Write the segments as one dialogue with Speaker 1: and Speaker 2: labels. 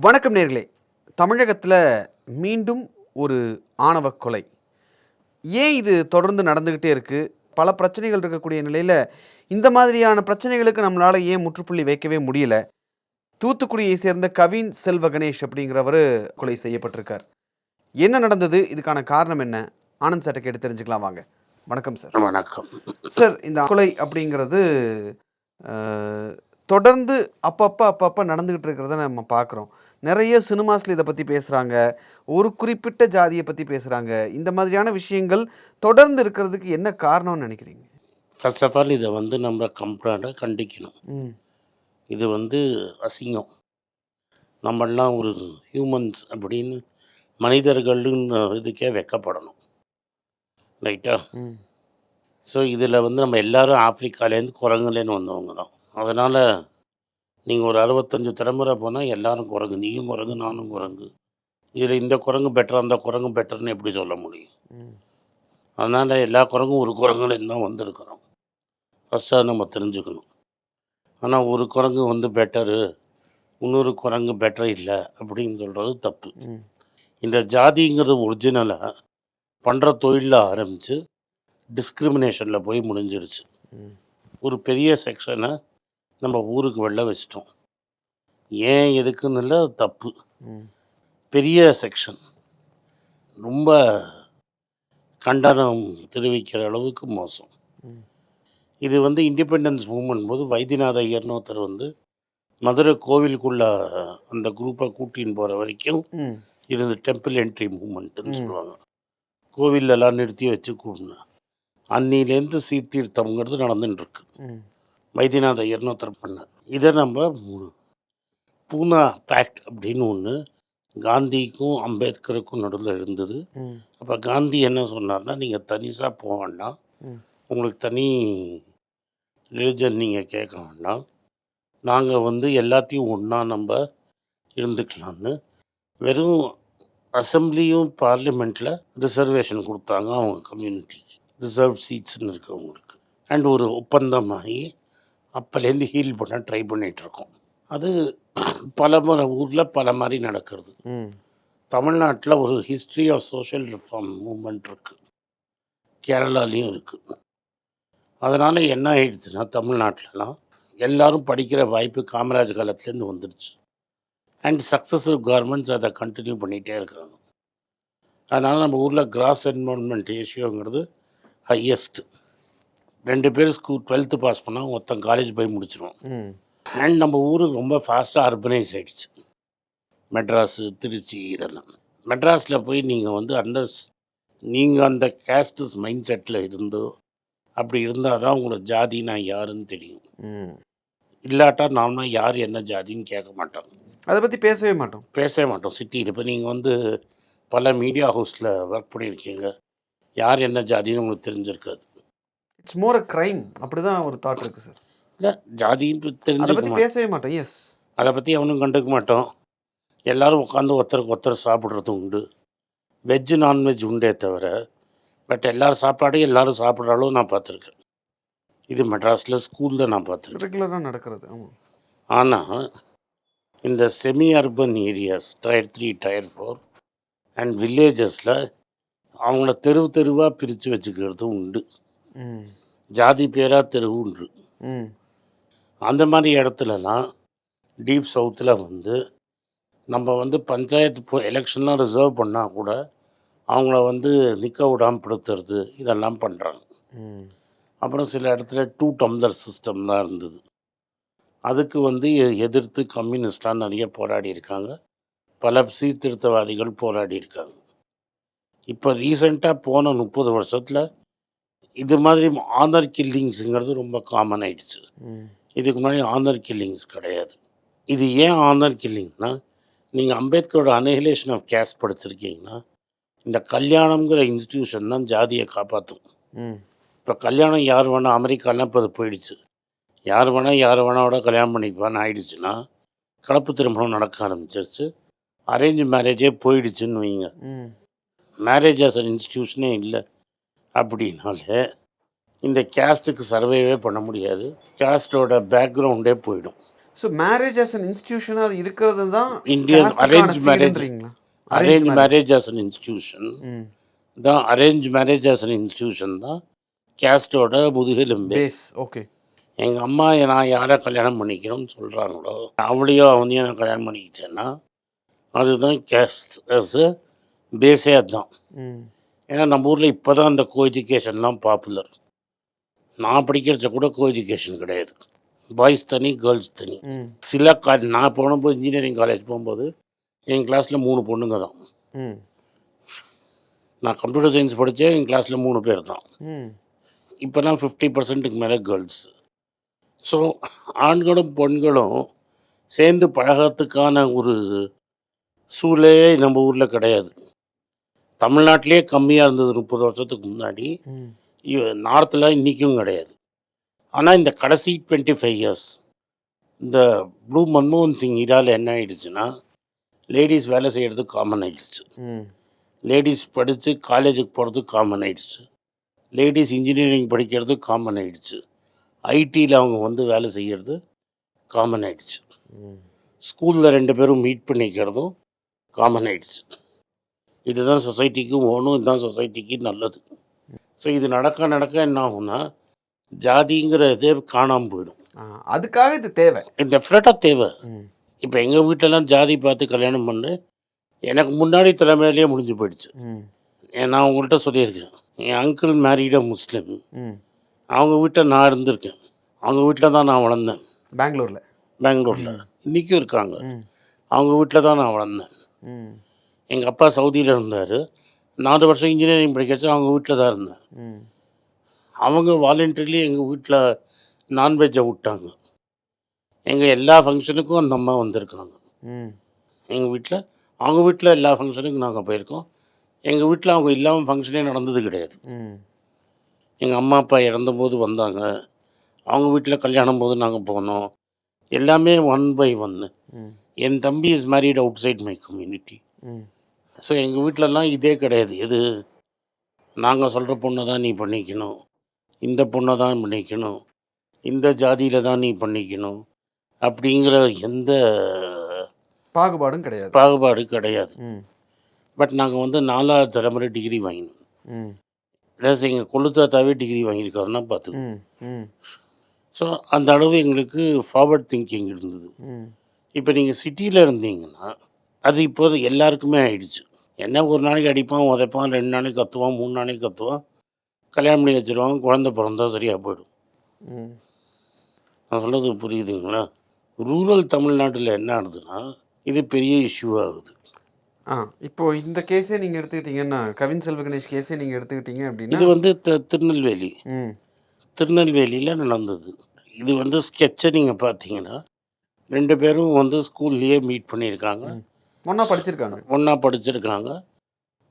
Speaker 1: வணக்கம் நேர்களே. தமிழகத்தில் மீண்டும் ஒரு ஆணவ கொலை. ஏன் இது தொடர்ந்து நடந்துக்கிட்டே இருக்குது பல பிரச்சனைகள் இருக்கக்கூடிய நிலையில் இந்த மாதிரியான பிரச்சனைகளுக்கு நம்மளால் ஏன் முற்றுப்புள்ளி வைக்கவே முடியல? தூத்துக்குடியை சேர்ந்த கவின் செல்வ கணேஷ் அப்படிங்கிறவர் கொலை செய்யப்பட்டிருக்கார். என்ன நடந்தது? இதுக்கான காரணம் என்ன? ஆனந்த் சார்ட்ட கேட்டு தெரிஞ்சுக்கலாம் வாங்க. வணக்கம் சார்.
Speaker 2: வணக்கம்.
Speaker 1: சார் இந்த கொலை அப்படிங்கிறது தொடர்ந்து அப்பப்போ அப்பப்போ நடந்துக்கிட்டு இருக்கிறத நம்ம பார்க்குறோம் நிறைய சினிமாஸில் இதை பற்றி பேசுகிறாங்க ஒரு குறிப்பிட்ட ஜாதியை பற்றி பேசுகிறாங்க இந்த மாதிரியான விஷயங்கள் தொடர்ந்து இருக்கிறதுக்கு என்ன காரணம்னு நினைக்கிறீங்க?
Speaker 2: ஃபர்ஸ்ட் ஆஃப் ஆல் இதை வந்து நம்ம கம்ப்ளாண்ட்டாக கண்டிக்கணும். இது வந்து அசிங்கம். நம்மெல்லாம் ஒரு ஹியூமன்ஸ் அப்படின்னு மனிதர்கள்னு இதுக்கே வெக்கப்படணும். ரைட்டா ஸோ இதில் வந்து நம்ம எல்லாரும் ஆப்பிரிக்காலேருந்து குரங்குலேருந்து வந்தவங்க தான். அதனால் நீங்கள் ஒரு அறுபத்தஞ்சு தலைமுறை போனால் எல்லாரும் குரங்கு நீயும் குரங்கு நானும் குரங்கு. இதில் இந்த குரங்கு பெட்டர் அந்த குரங்கு பெட்டர்னு எப்படி சொல்ல முடியும்? அதனால் எல்லா குரங்கும் ஒரு குரங்குலேருந்து தான் வந்திருக்கிறோம். ஃபஸ்ட்டாக நம்ம தெரிஞ்சுக்கணும். ஆனால் ஒரு குரங்கு வந்து பெட்டரு இன்னொரு குரங்கு பெட்டர் இல்லை அப்படின்னு சொல்கிறது தப்பு. இந்த ஜாதிங்கிறது ஒரிஜினலாக பண்ணுற தொழிலில் ஆரம்பித்து டிஸ்கிரிமினேஷனில் போய் முடிஞ்சிருச்சு. ஒரு பெரிய செக்ஷனை நம்ம ஊருக்கு வெளில வச்சிட்டோம். ஏன் எதுக்குன்னு இல்லை தப்பு. பெரிய செக்ஷன் ரொம்ப கண்டனம் தெரிவிக்கிற அளவுக்கு மோசம். இது வந்து இண்டிபெண்டன்ஸ் மூமெண்ட் போது வைத்தியநாத ஐயர்னு ஒருத்தர் வந்து மதுரை கோவிலுக்குள்ள அந்த குரூப்பை கூட்டின்னு போகிற வரைக்கும் இருந்து டெம்பிள் என்ட்ரி மூமெண்ட்டுன்னு. சொல்லுவாங்க. கோவில்ல எல்லாம் நிறுத்தி வச்சு கூடணும் அன்னிலேருந்து சீர்தீர்த்தம்ங்கிறது நடந்துட்டு இருக்கு. வைத்தியநாத ஐயர்னு ஒருத்தர் பண்ணார். இதை நம்ம பூனா பேக்ட் அப்படின்னு ஒன்று காந்திக்கும் அம்பேத்கருக்கும் நடுவில் இருந்தது. அப்போ காந்தி என்ன சொன்னார்னா நீங்கள் தனிசாக போக வேண்டாம். உங்களுக்கு தனி ரிலிஜன் நீங்கள் கேட்க வேண்டாம். நாங்கள் வந்து எல்லாத்தையும் ஒன்றா நம்ம இருந்துக்கலாம்னு. வெறும் அசம்பிளியும் பார்லிமெண்ட்டில் ரிசர்வேஷன் கொடுத்தாங்க அவங்க கம்யூனிட்டிக்கு ரிசர்வ் சீட்ஸ்னு இருக்கு அவங்களுக்கு அண்ட் ஒரு ஒப்பந்தமாகி அப்போலேருந்து ஹீல் பண்ண ட்ரை பண்ணிகிட்ருக்கோம் அது பல முறை ஊரில் பல மாதிரி நடக்கிறது. தமிழ்நாட்டில் ஒரு history of social reform movement இருக்குது கேரளாலேயும் இருக்குது அதனால் என்ன ஆயிடுச்சுன்னா தமிழ்நாட்டிலலாம் எல்லாரும் படிக்கிற வாய்ப்பு காமராஜ் காலத்துலேருந்து வந்துடுச்சு அண்ட் சக்ஸஸிவ் கவர்மெண்ட்ஸ் அதை கண்டினியூ பண்ணிகிட்டே இருக்காங்க அதனால் நம்ம ஊரில் கிராஸ் என்ரோல்மெண்ட் ரேஷியோங்கிறது ஹையஸ்ட் ரெண்டு பேர் ஸ்கூல் டுவெல்த்து பாஸ் பண்ணால் ஒருத்தன் காலேஜ் போய் முடிச்சிருவான்
Speaker 1: ம்.
Speaker 2: அண்ட் நம்ம ஊர் ரொம்ப ஃபாஸ்ட்டாக அர்பனைஸ் ஆயிடுச்சு. மெட்ராஸு திருச்சி இதெல்லாம். மெட்ராஸில் போய் நீங்கள் வந்து அந்த நீங்கள் அந்த கேஸ்ட் மைண்ட் செட்டில் இருந்தோ அப்படி இருந்தால் தான் உங்களுக்கு ஜாதி நான் யாருன்னு தெரியும். இல்லாட்டா நாம யார் என்ன ஜாதின்னு கேட்க மாட்டோம்.
Speaker 1: அதை பற்றி பேசவே மாட்டோம்.
Speaker 2: பேசவே மாட்டோம் சிட்டியில் இப்போ நீங்கள் வந்து பல மீடியா ஹவுஸில் ஒர்க் பண்ணியிருக்கீங்க. யார் என்ன ஜாதின்னு உங்களுக்கு தெரிஞ்சிருக்காது.
Speaker 1: இட்ஸ் மோர் அ க்ரைம் அப்படி தான் ஒரு தாட் இருக்குது சார்
Speaker 2: இல்லை ஜாதின்னு
Speaker 1: அதை
Speaker 2: தெரிஞ்சுக்க
Speaker 1: பற்றி பேசவே மாட்டோம் எஸ்
Speaker 2: அதை பற்றி அவனும் கண்டுக்க மாட்டோம். எல்லாரும் உட்காந்து ஒருத்தருக்கு ஒருத்தர் சாப்பிட்றது உண்டு. வெஜ்ஜு நான்வெஜ் உண்டே தவிர பட் எல்லாரும் சாப்பாடையும் எல்லாரும் சாப்பிட்ற அளவு நான் பார்த்துருக்கேன். இது மெட்ராஸில் ஸ்கூலில் நான் பார்த்துருக்கேன்.
Speaker 1: ரெகுலராக நடக்கிறது ஆமாம்
Speaker 2: ஆனால் இந்த semi urban areas tier three tier four and வில்லேஜஸில் அவங்கள தெருவு தெருவாக பிரித்து வச்சுக்கிறதும் உண்டு. ஜாதி பேராக தெருவு உண்டு
Speaker 1: ம்.
Speaker 2: அந்த மாதிரி இடத்துலலாம் டீப் சவுத்தில் வந்து நம்ம வந்து பஞ்சாயத்து எலெக்ஷன்லாம் ரிசர்வ் பண்ணால் கூட அவங்கள வந்து நிற்க விடாமல் படுத்துறது இதெல்லாம் பண்ணுறாங்க அப்புறம் சில இடத்துல டூ டம்ளர் சிஸ்டம்லாம் இருந்தது. அதுக்கு வந்து எதிர்த்து கம்யூனிஸ்ட்லாம் நிறைய போராடி இருக்காங்க. பல சீர்திருத்தவாதிகள் போராடி இருக்காங்க. இப்போ ரீசெண்டாக போன முப்பது வருஷத்தில் இது மாதிரி ஆனர் கில்லிங்ஸுங்கிறது ரொம்ப காமன் ஆயிடுச்சு. இதுக்கு முன்னாடி ஆனர் கில்லிங்ஸ் கிடையாது. இது ஏன் ஆனர் கில்லிங்னா நீங்கள் அம்பேத்கரோட அனஹிலேஷன் ஆஃப் கேஸ்ட் படிச்சிருக்கீங்கன்னா இந்த கல்யாணம்ங்கிற இன்ஸ்டிடியூஷன் தான் ஜாதியை காப்பாற்றும் இப்போ கல்யாணம் யார் வேணால் அமெரிக்காலாம் இப்போ அது போயிடுச்சு. யார் வேணால் யார் வேணாவோட கல்யாணம் பண்ணிக்குவான்னு ஆயிடுச்சுன்னா கலப்பு திருமணம் நடக்க ஆரம்பிச்சிருச்சு. அரேஞ்ச் மேரேஜே போயிடுச்சுன்னு வைங்க. மேரேஜ் ஆஸ் அன் இன்ஸ்டிடியூஷனே இல்லை. அப்படின்னாலே இந்த கேஸ்ட்டுக்கு சர்வேவே பண்ண முடியாது. கேஸ்டோட பேக்ரவுண்டே போயிடும்.
Speaker 1: ஸோ மேரேஜ் as an இன்ஸ்டிடியூஷனாக அது இருக்கிறது தான்
Speaker 2: arranged marriage.
Speaker 1: சீடுன்றீங்களா?
Speaker 2: Arrange marriage as an institution
Speaker 1: ம்
Speaker 2: தான் arrange marriage as an institution தான் கேஸ்டோட முதுகெலும்பு.
Speaker 1: பேஸ் ஓகே
Speaker 2: எங்கள் அம்மா நான் யாரை கல்யாணம் பண்ணிக்கணும்னு சொல்கிறாங்களோ அவளையோ அவனையும் நான் கல்யாணம் பண்ணிக்கிட்டேன்னா அதுதான் கேஸ்ட் பேஸே அதுதான்.
Speaker 1: ம்
Speaker 2: ஏன்னா நம்ம ஊரில் இப்போ தான் அந்த கோ எஜுகேஷன்லாம் பாப்புலர் நான் படிக்கிறச்ச கூட கோ எஜுகேஷன் கிடையாது. பாய்ஸ் தனி கேர்ள்ஸ் தனி. சில கா நான் போனப்போ இன்ஜினியரிங் காலேஜ் போகும்போது என் கிளாஸில் மூணு பொண்ணுங்க தான். நான் கம்ப்யூட்டர் சயின்ஸ் படித்தேன் என் கிளாஸில் மூணு பேர் தான். இப்போ நான் ஃபிஃப்டி பர்சன்ட்டுக்கு மேலே கேர்ள்ஸ் ஸோ ஆண்களும் பெண்களும் சேர்ந்து பழகறதுக்கான ஒரு சூழலே நம்ம ஊரில் கிடையாது. தமிழ்நாட்டிலே கம்மியாக இருந்தது முப்பது வருஷத்துக்கு முன்னாடி. நார்த்தில் இன்றைக்கும் கிடையாது. ஆனால் இந்த கடைசி டுவெண்ட்டி ஃபைவ் இயர்ஸ் இந்த ப்ளூ மன்மோகன் சிங் இதால் என்ன ஆயிடுச்சுன்னா லேடிஸ் வேலை செய்கிறது காமன் ஆயிடுச்சு. லேடிஸ் படித்து காலேஜுக்கு போகிறது காமன் ஆயிடுச்சு. லேடிஸ் இன்ஜினியரிங் படிக்கிறது காமன் ஆயிடுச்சு. ஐடியில் அவங்க வந்து வேலை செய்கிறது காமன் ஆயிடுச்சு. ஸ்கூலில் ரெண்டு பேரும் மீட் பண்ணிக்கிறதும் காமன் ஆயிடுச்சு. இதுதான் சொசைட்டிக்கு ஓணும் இதுதான் சொசைட்டிக்கு நல்லது. ஸோ இது நடக்க நடக்க என்ன ஆகும்னா ஜாதிங்கிற இதே காணாமல் போயிடும்.
Speaker 1: அதுக்காக இது தேவை.
Speaker 2: டெஃபினட்டாக தேவை. இப்போ எங்கள் வீட்டிலலாம் ஜாதி பார்த்து கல்யாணம் பண்ணு எனக்கு முன்னாடி தலைமையிலேயே முடிஞ்சு போயிடுச்சு. நான் உங்கள்கிட்ட சொல்லியிருக்கேன். என் அங்கிள் மேரீட முஸ்லீம் அவங்க வீட்டில் நான் இருந்திருக்கேன். அவங்க வீட்டில் தான் நான் வளர்ந்தேன்.
Speaker 1: பெங்களூரில்.
Speaker 2: பெங்களூரில். இன்றைக்கும் இருக்காங்க. அவங்க வீட்டில் தான் நான் வளர்ந்தேன். எங்கள் அப்பா சவுதியில் இருந்தார். நாலு வருஷம் இன்ஜினியரிங் படிக்கச்சு அவங்க வீட்டில் தான் இருந்தேன். அவங்க வாலண்டரிலி எங்கள் வீட்டில் நான்வெஜ்ஜை விட்டாங்க. எங்கள் எல்லா ஃபங்க்ஷனுக்கும் அந்த அம்மா வந்திருக்காங்க. எங்கள் வீட்டில் அவங்க வீட்டில் எல்லா ஃபங்க்ஷனுக்கும் நாங்கள் போயிருக்கோம். எங்கள் வீட்டில் அவங்க இல்லாமல் ஃபங்க்ஷனே நடந்தது கிடையாது. எங்கள் அம்மா அப்பா இறந்தபோது வந்தாங்க. அவங்க வீட்டில் கல்யாணம் போது நாங்கள் போனோம். எல்லாமே ஒன் பை ஒன்று என் தம்பி is married outside my. Community so எங்கள் வீட்டிலலாம் இதே கிடையாது. எது? நாங்கள் சொல்கிற பொண்ணை தான் நீ பண்ணிக்கணும். இந்த பொண்ணை தான் பண்ணிக்கணும். இந்த ஜாதியில் தான் நீ பண்ணிக்கணும். அப்படிங்கிற எந்த
Speaker 1: பாகுபாடும் கிடையாது.
Speaker 2: பாகுபாடு கிடையாது. பட் நாங்கள் வந்து நாலாவது தலைமுறை டிகிரி வாங்கினோம். அதாவது எங்கள் கொள்ளுத்தாத்தாவே டிகிரி வாங்கியிருக்காருன்னா
Speaker 1: ம்
Speaker 2: ஸோ அந்த அளவு எங்களுக்கு ஃபார்வர்ட் திங்கிங் இருந்தது. இப்போ நீங்கள் சிட்டியில் இருந்தீங்கன்னா அது இப்போது எல்லாருக்குமே ஆயிடுச்சு. என்ன ஒரு நாளைக்கு அடிப்பான் உதைப்பான் ரெண்டு நாளைக்கு கத்துவான் மூணு நாளைக்கு கத்துவான் கல்யாணம் பண்ணி வச்சிருவாங்க குழந்தை பிறந்தா சரியாக போயிடும். நான் சொல்கிறது புரியுதுங்களா? ரூரல் தமிழ்நாட்டில் என்ன ஆகுதுன்னா இது பெரிய இஷ்யூ ஆகுது.
Speaker 1: ஆ இப்போ இந்த கேஸே நீங்கள் எடுத்துக்கிட்டீங்கன்னா கவின் செல்வ கணேஷ் கேஸே நீங்கள் எடுத்துக்கிட்டீங்க
Speaker 2: இது
Speaker 1: அப்படின்னா
Speaker 2: வந்து த- திருநெல்வேலி. திருநெல்வேலியில் நடந்தது. இது வந்து ஸ்கெட்சை நீங்கள் பார்த்தீங்கன்னா ரெண்டு பேரும் வந்து ஸ்கூல்லையே மீட் பண்ணியிருக்காங்க.
Speaker 1: ஒன்றா படிச்சிருக்காங்க.
Speaker 2: ஒன்றா படிச்சிருக்காங்க.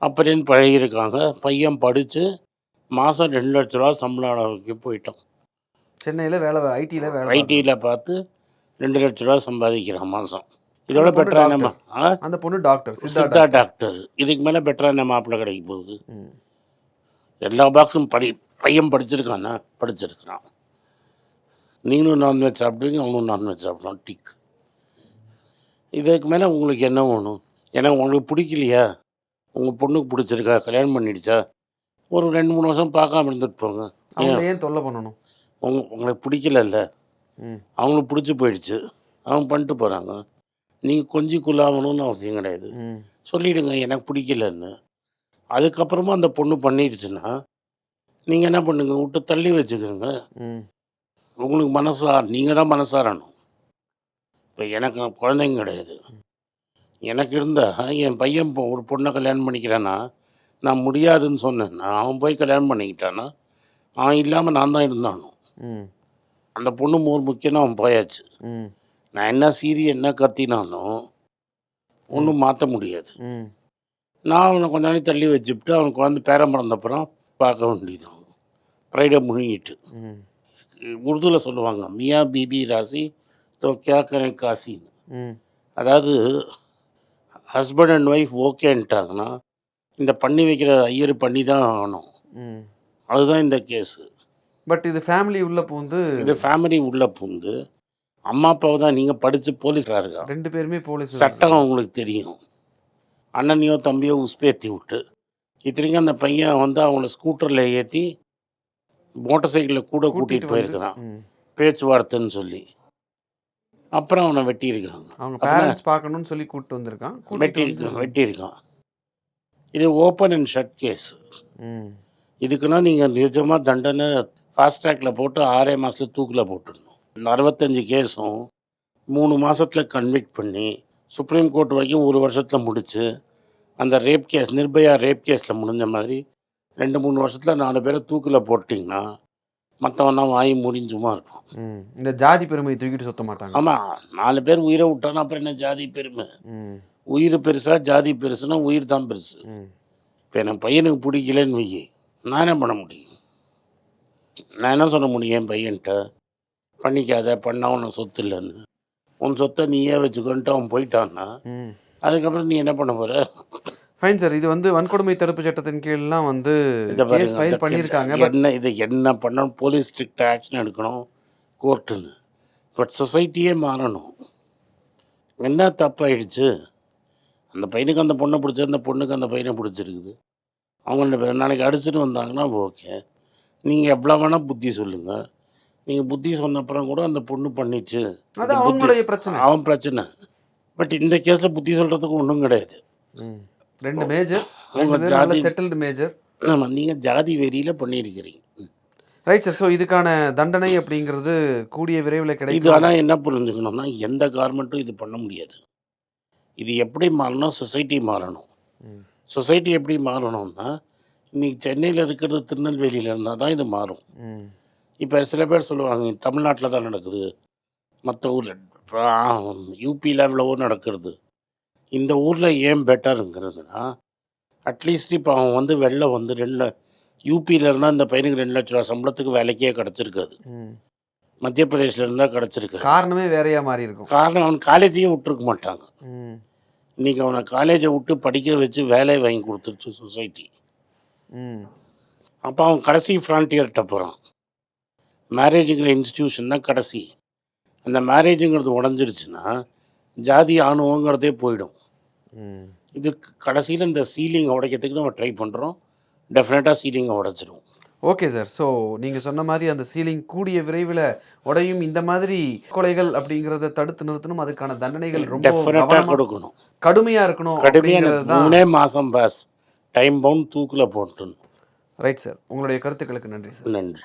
Speaker 2: அப்படின்னு பழகியிருக்காங்க. பையன் படித்து மாதம் ரெண்டு லட்ச ரூபா சம்பளம் அளவுக்கு போயிட்டான்.
Speaker 1: சென்னையில் வேலை ஐடியில் வேலை
Speaker 2: ஐடியில் பார்த்து ரெண்டு லட்ச ரூபா சம்பாதிக்கிறான் மாதம் இதோட பெட்டரா என்ன மா- ஆ?
Speaker 1: பார்க்குறாங்க. அந்த பொண்ணு டாக்டர் சித்தா
Speaker 2: டாக்டர் இதுக்கு மேலே பெட்டரா என்ன மாப்பிள்ளை கிடைக்க போகுது. எல்லா பாக்ஸும் படி பையன் படிச்சிருக்கானா படிச்சிருக்கிறான். நீங்களும் நான்வெஜ் சாப்பிடுவீங்க அவனும் நான்வெஜ் சாப்பிடலாம் டிக். இதுக்கு மேலே உங்களுக்கு என்ன வேணும்? ஏன்னா உங்களுக்கு பிடிக்கலையா? உங்கள் பொண்ணுக்கு பிடிச்சிருக்கா? கல்யாணம் பண்ணிடுச்சா? ஒரு ரெண்டு மூணு வருஷம் பார்க்காம இருந்துட்டு போங்க.
Speaker 1: அவங்கள ஏன்? தொல்லை பண்ணணும்?
Speaker 2: உங்க உங்களுக்கு பிடிக்கலல்ல. அவங்களுக்கு பிடிச்சி போயிடுச்சு. அவங்க பண்ணிட்டு போகிறாங்க நீங்கள் கொஞ்சம் குள்ளாகணும்னு அவசியம் கிடையாது.
Speaker 1: ம்.
Speaker 2: சொல்லிடுங்க எனக்கு பிடிக்கலன்னு. அதுக்கப்புறமா அந்த பொண்ணு பண்ணிடுச்சுன்னா நீங்கள் என்ன பண்ணுங்க? விட்டு தள்ளி வச்சுக்கோங்க. உங்களுக்கு மனசா நீங்கள் தான் மனசாரணும். இப்போ எனக்கு குழந்தைங்க கிடையாது. எனக்கு இருந்தால் என் பையன் ஒரு பொண்ணை கல்யாணம் பண்ணிக்கிறான்னா நான் முடியாதுன்னு சொன்னேன்னா அவன் போய் கல்யாணம் பண்ணிக்கிட்டானா அவன் இல்லாமல் நான் தான் இருந்தானோ?
Speaker 1: ம்.
Speaker 2: அந்த பொண்ணு மோர் முக்கியம்னு அவன் போயாச்சு. நான் என்ன சீரி என்ன கத்தினாலும் ஒன்றும் மாற்ற முடியாது. நான் அவனை கொஞ்ச நாளைக்கு தள்ளி வச்சுவிட்டு அவன் குழந்தை பேரம் பிறந்தப்புறம் பார்க்க வேண்டியது ப்ரைடை முழுங்கிட்டு.
Speaker 1: ம்.
Speaker 2: உருதுவில் சொல்லுவாங்க மியா பிபி ராசி கே கரேன் காசின்னு
Speaker 1: ம்
Speaker 2: அதாவது ஹஸ்பண்ட் அண்ட் ஒய்ஃப் ஓகேன்ட்டாங்கன்னா இந்த பண்ணி வைக்கிற ஐயர் பண்ணி தான் ஆகணும் அதுதான் இந்த கேஸு
Speaker 1: பட் இது ஃபேமிலி உள்ள பூந்து
Speaker 2: இது ஃபேமிலி உள்ள பூந்து அம்மா அப்பாவை தான் நீங்கள் படித்து போலீஸாக இருக்கா
Speaker 1: ரெண்டு பேருமே போலீஸ்
Speaker 2: சட்டம் அவங்களுக்கு தெரியும் அண்ணனையோ தம்பியோ உஸ்பேத்தி விட்டு இத்தனைக்கும் அந்த பையன் வந்து அவங்கள ஸ்கூட்டரில் ஏற்றி மோட்டார் சைக்கிளில் கூட கூட்டிகிட்டு போயிருக்கிறான். பேச்சுவார்த்தைன்னு சொல்லி அப்புறம் அவனை வெட்டியிருக்காங்க
Speaker 1: அவங்க பேரண்ட்ஸ் பார்க்கணும்னு சொல்லி கூப்பிட்டு வந்திருக்கான்.
Speaker 2: வெட்டியிருக்கான் வெட்டியிருக்கான். இது ஓப்பன் அண்ட் ஷட் கேஸ். இதுக்குன்னா நீங்கள் நிஜமாக தண்டனை ஃபாஸ்ட் ட்ராக்ல போட்டு ஆறே மாதத்தில் தூக்கில் போட்டுடணும். இந்த அறுபத்தஞ்சு கேஸும் மூணு மாதத்தில் கன்விக்ட் பண்ணி சுப்ரீம் கோர்ட் வரைக்கும் ஒரு வருஷத்தில் முடிச்சு அந்த ரேப் கேஸ் நிர்பயா ரேப் கேஸில் முடிஞ்ச மாதிரி ரெண்டு மூணு வருஷத்தில் நாலு பேரை தூக்கில் போட்டிங்கன்னா மற்றவன்லாம் வாய் முடிஞ்சுமா இருக்கும்.
Speaker 1: இந்த ஜாதி பெருமையை தூக்கிட்டு சுத்த மாட்டாங்க.
Speaker 2: ஆமாம் நாலு பேர் உயிரை விட்டானா அப்புறம் என்ன ஜாதி பெருமை. உயிர் பெருசா ஜாதி பெருசுன்னா உயிர் தான் பெருசு. இப்போ எனக்கு பையனுக்கு பிடிக்கலன்னு வையி நான் என்ன பண்ண முடியும்? நான் என்ன சொல்ல முடியும் என் பையன்கிட்ட பண்ணிக்காத பண்ணா உனக்கு சொத்து இல்லைன்னு. உன் சொத்தை நீயே வச்சுக்கொன்ட்டு அவன் போயிட்டான்னா. அதுக்கப்புறம் நீ என்ன பண்ண போற?
Speaker 1: ஃபைன் சார் இது வந்து வன்கொடுமை தடுப்பு சட்டத்தின் கீழ்லாம் வந்து கேஸ் ஃபைல் பண்ணியிருக்காங்க.
Speaker 2: என்ன இது என்ன பண்ணணும்? போலீஸ் ஸ்ட்ரிக்ட் ஆக்ஷன் எடுக்கணும். கோர்ட்டுன்னு பட் சொசைட்டியே மாறணும். என்ன தப்பாயிடுச்சு? அந்த பையனுக்கு அந்த பொண்ணை பிடிச்சி அந்த பொண்ணுக்கு அந்த பையனை பிடிச்சிருக்குது. அவங்க ரெண்டு நாளைக்கு அடிச்சுட்டு வந்தாங்கன்னா ஓகே. நீங்கள் எவ்வளோ வேணால் புத்தி சொல்லுங்கள் நீங்கள் புத்தி சொன்ன அப்புறம் கூட அந்த பொண்ணு பண்ணிச்சு. அவன் பிரச்சனை. பட் இந்த கேஸில் புத்தி சொல்கிறதுக்கு ஒன்றும் கிடையாது.
Speaker 1: ரெண்டு மேஜர்
Speaker 2: உங்க
Speaker 1: ரெண்டு பேரும் நல்ல
Speaker 2: ஜாதி-
Speaker 1: செட்டில்டு மேஜர்
Speaker 2: ஆமாம் நீங்கள் ஜாதி வெறியில் பண்ணியிருக்கிறீங்க.
Speaker 1: ரைட் சார் ஸோ இதுக்கான தண்டனை அப்படிங்கிறது கூடிய விரைவில்
Speaker 2: இது
Speaker 1: கிடைக்கும்
Speaker 2: ஆனால் என்ன புரிஞ்சுக்கணும்னா எந்த கார்மெண்ட்டும் இது பண்ண முடியாது. இது எப்படி மாறணும் சொசைட்டி மாறணும். சொசைட்டி எப்படி மாறணும்னா இன்னைக்கு சென்னையில் இருக்கிறது திருநெல்வேலியில் இருந்தால் தான் இது மாறும். இப்போ சில பேர் சொல்லுவாங்க தமிழ்நாட்டில் தான் நடக்குது. மற்ற ஊரில் யூபியில் எவ்வளவோ நடக்கிறது. இந்த ஊரில் ஏன் பெட்டருங்கிறதுனா அட்லீஸ்ட் இப்போ அவன் வந்து வெளில வந்து ரெண்டு யூபியில் இருந்தால் இந்த பையனுக்கு ரெண்டு லட்ச ரூபா சம்பளத்துக்கு வேலைக்கே கிடச்சிருக்காது. மத்திய பிரதேசில் இருந்தால் கிடச்சிருக்காது
Speaker 1: காரணமே வேறையா மாறி இருக்கும்
Speaker 2: காரணம் அவன் காலேஜையே விட்டுருக்க மாட்டாங்க. இன்னைக்கு அவனை காலேஜை விட்டு படிக்க வச்சு வேலை வாங்கி கொடுத்துருச்சு சொசைட்டி. அப்போ அவன் கடைசி ஃப்ரான்டியர்கிட்ட போகிறான் மேரேஜுங்கிற இன்ஸ்டிடியூஷன் தான் கடைசி அந்த மேரேஜுங்கிறது உடஞ்சிருச்சுன்னா ஜாதி ஆணுவங்கிறதே போயிடும். இது கடைசியில் இந்த சீலிங்கை உடைக்கிறதுக்கு நம்ம ட்ரை பண்ணுறோம் டெஃபினட்டாக சீலிங்கை உடைச்சிரும்.
Speaker 1: Okay sir. ஸோ நீங்கள் சொன்ன மாதிரி அந்த சீலிங் கூடிய விரைவில் உடையும் இந்த மாதிரி கொலைகள் அப்படிங்கிறத தடுத்து நிறுத்தணும். அதுக்கான தண்டனைகள் ரொம்ப
Speaker 2: கொடுக்கணும்.
Speaker 1: கடுமையாக இருக்கணும்
Speaker 2: கடுமையாக மாதம் பாஸ் டைம் பவுண்ட் தூக்கில் போட்டுணும்.
Speaker 1: ரைட் சார் உங்களுடைய கருத்துக்களுக்கு நன்றி சார்
Speaker 2: நன்றி.